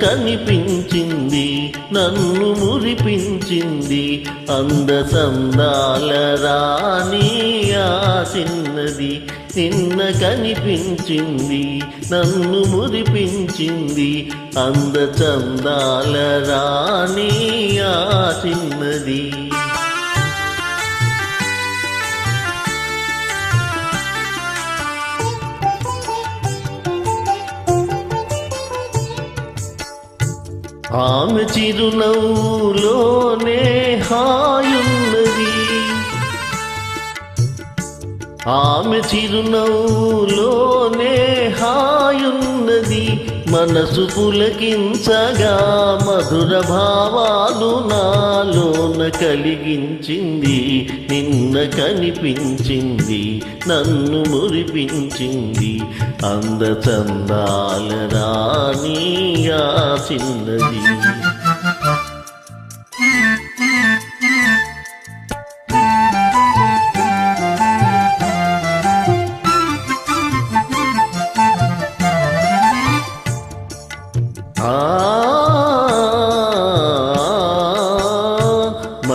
కనిపించింది నన్ను మురిపించింది అందసందాల రాణి ఆసిన్నది నిన్న కనిపించింది నన్ను మురిపించింది అందచందాల రాణి ఆ ఆమె చిరునవ్వులోనే హాయున్నది. ఆమె చిరునవ్వులోనే హాయున్నది. మనసు పులకించగా మధుర భావాలు నాలోన కలిగించింది నిన్న కనిపించింది నన్ను మురిపించింది. అంద చందాల రాణి ఆ చిన్నది.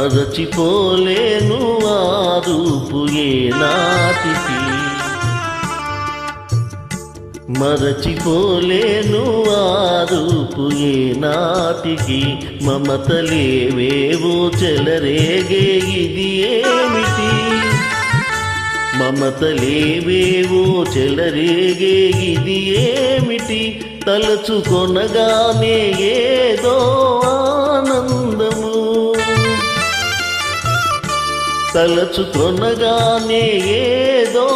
మరచిపోలేను ఆ రూపు ఏ నాటికి. మరచిపోలేను ఆ రూపు ఏ నాటికి. మమతలేవేవో చెలరేగే ఇది ఏమిటి? మమతలేవేవో చెలరేగే ఇది ఏమిటి? తలచుకొనగానే ఏదో తలచుకొనగానే ఏదో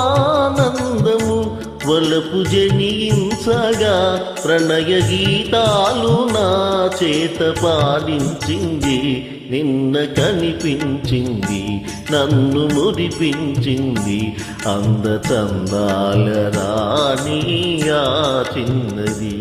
ఆనందము వలపు జనించగా ప్రణయ గీతాలు నా చేత పాడించింది నిన్న కనిపించింది నన్ను మురిపించింది అంద చందాల రాణి ఆ చిన్నది.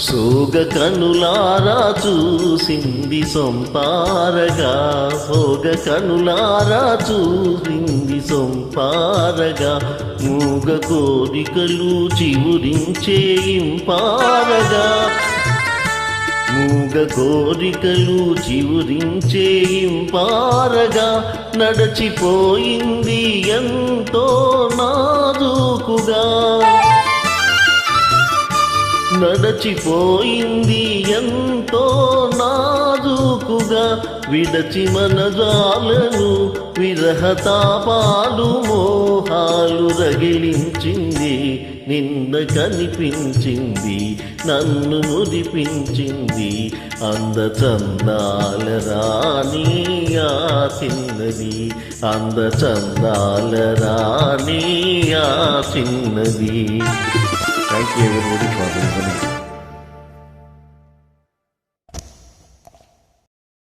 సోగ కనులారా చూసింది సొంపారగా. సోగ కనులారా చూసింది సొంపారగా. మూగ కోరికలు చివురించే ఇంపారగా. మూగ కోరికలు చివురించే ఇంపారగా. నడచిపోయింది ఎంతో నాజూకుగా. నడచిపోయింది ఎంతో నాజూకుగా. విడచి మనజాలను విరహతాపాలు మోహాలు రగిలించింది నిన్న కనిపించింది నన్ను మురిపించింది అంద చందాల రాణి ఆ చిన్నది అంద చందాల రాణి ఆ చిన్నది. Thank you everybody for listening.